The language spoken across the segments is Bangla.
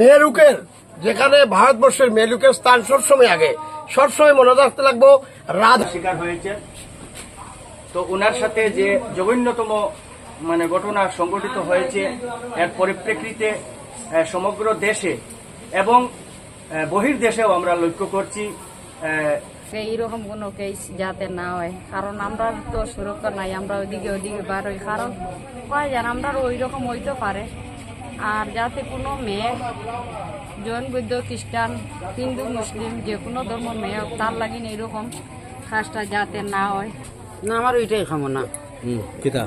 মেরুকের যেখানে ভারতবর্ষের মেরুকের স্থান সবসময় আগে। সবসময় মনে রাখতে লাগবো রাধা শিকার হয়েছে। তো ওনার সাথে যে জঘন্যতম মানে ঘটনা সংঘটিত হয়েছে এর পরিপ্রেক্ষিতে সমগ্র দেশে এবং বহির দেশেও আমরা লক্ষ্য করছি এইরকম কোনো কেস যাতে না হয়। কারণ আমরা তো সুরক্ষা নাই আমরা ওইদিকে ওইদিকে বার হই। কারণ হয় যেন আমরা ওই রকম হইতে পারে। আর যাতে কোনো মেয়ে জৈন বৌদ্ধ খ্রিস্টান হিন্দু মুসলিম যে কোনো ধর্ম মেয়ে হোক তার লাগিন এরকম কাজটা যাতে না হয়। না আমার ওইটাই কামনা। কিতা?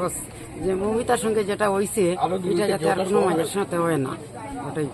যে মমিতার সঙ্গে যেটা হয়েছে এটা যাতে আর কোনো মানুষের সাথে হয় না ওটাই।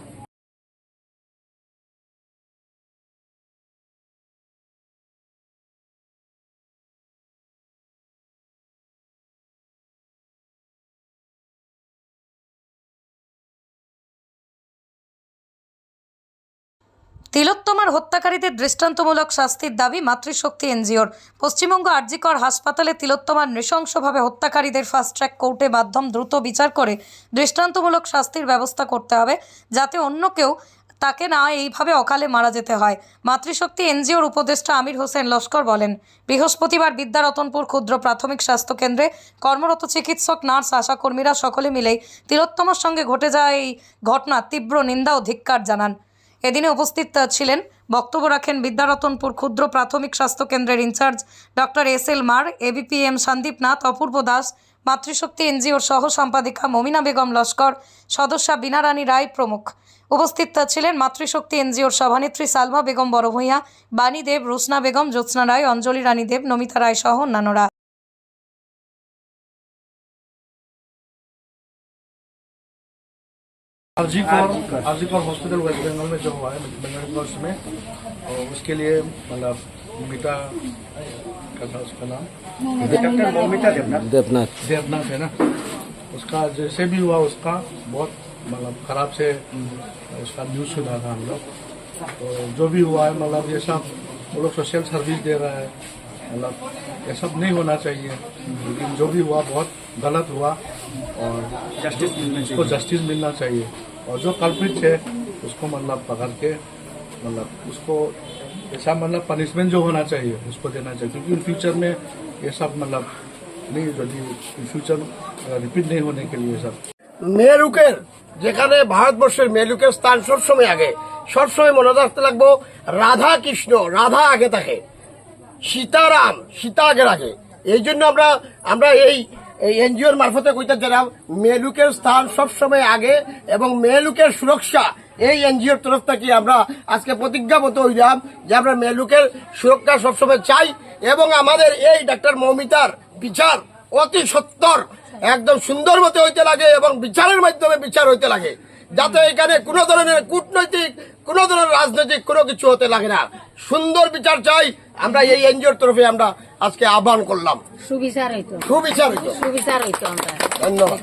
তিলোত্তমার হত্যাকারীদের দৃষ্টান্তমূলক শাস্তির দাবি মাতৃশক্তি এনজিওর। পশ্চিমবঙ্গ আরজিকর হাসপাতালে তিলোত্তমার নৃশংসভাবে হত্যাকারীদের ফাস্ট ট্র্যাক কোর্টে মাধ্যম দ্রুত বিচার করে দৃষ্টান্তমূলক শাস্তির ব্যবস্থা করতে হবে, যাতে অন্য কেউ তাকে না এইভাবে অকালে মারা যেতে হয়। মাতৃশক্তি এনজিওর উপদেষ্টা আমির হোসেন লস্কর বলেন, বৃহস্পতিবার বিদ্যারতনপুর ক্ষুদ্র প্রাথমিক স্বাস্থ্য কেন্দ্রে কর্মরত চিকিৎসক, নার্স, আশাকর্মীরা সকলে মিলেই তিলোত্তমার সঙ্গে ঘটে যাওয়া এই ঘটনা তীব্র নিন্দা ও ধিক্কার জানান। এদিনে উপস্থিত ছিলেন, বক্তব্য রাখেন বিদ্যারতনপুর ক্ষুদ্র প্রাথমিক স্বাস্থ্য কেন্দ্রের ইনচার্জ ডক্টর এস এল মার এবিপিএম সন্দীপ নাথ, অপূর্ব দাস, মাতৃশক্তি এনজিওর সহ সম্পাদিকা মমিনা বেগম লস্কর, সদস্যা বীণা রানী রায় প্রমুখ। উপস্থিত ছিলেন মাতৃশক্তি এনজিওর সভানেত্রী সালমা বেগম বড়ভূঁইয়া বাণী দেব রুসনা বেগম, জ্যোৎস্না রায়, অঞ্জলি রানী দেব নমিতা রায় সহ অন্যান্যরা। आरजीकर आरजीकर हॉस्पिटल वेस्ट बंगाल में जो हुआ है बंगाल में और उसके लिए मतलब मीटा क्या था उसका नाम? देवनाथ देवनाथ देवनाथ है ना? उसका जैसे भी हुआ उसका बहुत मतलब खराब से उसका न्यूज़ सुना था हम लोग। तो जो भी हुआ है मतलब ये सब वो लोग सोशल सर्विस दे रहा है। मतलब ये सब नहीं होना चाहिए। लेकिन जो भी हुआ बहुत गलत हुआ। और जस्टिस मिलना चाहिए। उसको जस्टिस मिलना चाहिए। और जो कल्प्रिट है उसको मतलब पकड़ के मतलब उसको ऐसा मतलब पनिशमेंट जो होना चाहिए उसको देना चाहिए क्योंकि इन फ्यूचर में ये सब मतलब नहीं यदि इन फ्यूचर रिपीट नहीं होने के लिए सब মেরুকের যেখানে ভারতবর্ষের মেরুকের স্থান সবসময় আগে সবসময় মনে রাখতে লাগবো রাধা কৃষ্ণ রাধা আগে থাকে সীতারাম সীতা আগের আগে এই জন্য আমরা আমরা এই এই এনজিওর মারফতে কইতে চাইলাম মেলুকের স্থান সবসময় আগে এবং মেলুকের সুরক্ষা। এই এনজিওর তরফ থেকে আমরা আজকে প্রতিজ্ঞাবদ্ধ হইলাম যে আমরা মেলুকের সুরক্ষা সবসময় চাই এবং আমাদের এই ডাক্তার মৌমিতার বিচার অতি সত্তর, একদম সুন্দর মতো হইতে লাগে এবং বিচারের মাধ্যমে বিচার হইতে লাগে। যাতে এখানে কোনো ধরনের কূটনৈতিক, কোনো ধরনের রাজনৈতিক কোনো কিছু হতে লাগে না। সুন্দর বিচার চাই। আমরা এই এনজিওর তরফে আমরা আজকে আহ্বান করলাম। সুবিচার হইতো। সুবিচার হইতো। সুবিচার হইতো আমরা। ধন্যবাদ।